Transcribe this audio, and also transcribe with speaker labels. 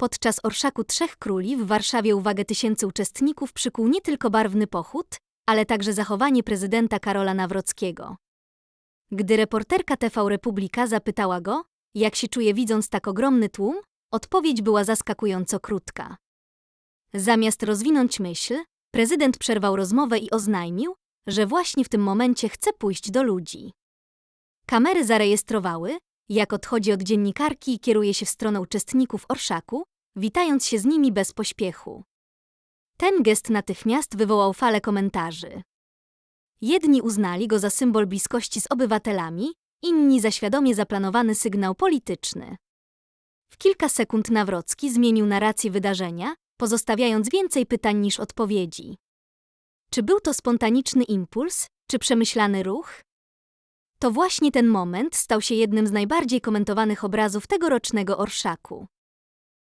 Speaker 1: Podczas Orszaku Trzech Króli w Warszawie uwagę tysięcy uczestników przykuł nie tylko barwny pochód, ale także zachowanie prezydenta Karola Nawrockiego. Gdy reporterka TV Republika zapytała go, jak się czuje widząc tak ogromny tłum, odpowiedź była zaskakująco krótka. Zamiast rozwinąć myśl, prezydent przerwał rozmowę i oznajmił, że właśnie w tym momencie chce pójść do ludzi. Kamery zarejestrowały, jak odchodzi od dziennikarki i kieruje się w stronę uczestników orszaku, witając się z nimi bez pośpiechu. Ten gest natychmiast wywołał falę komentarzy. Jedni uznali go za symbol bliskości z obywatelami, inni za świadomie zaplanowany sygnał polityczny. W kilka sekund Nawrocki zmienił narrację wydarzenia, pozostawiając więcej pytań niż odpowiedzi. Czy był to spontaniczny impuls, czy przemyślany ruch? To właśnie ten moment stał się jednym z najbardziej komentowanych obrazów tegorocznego orszaku.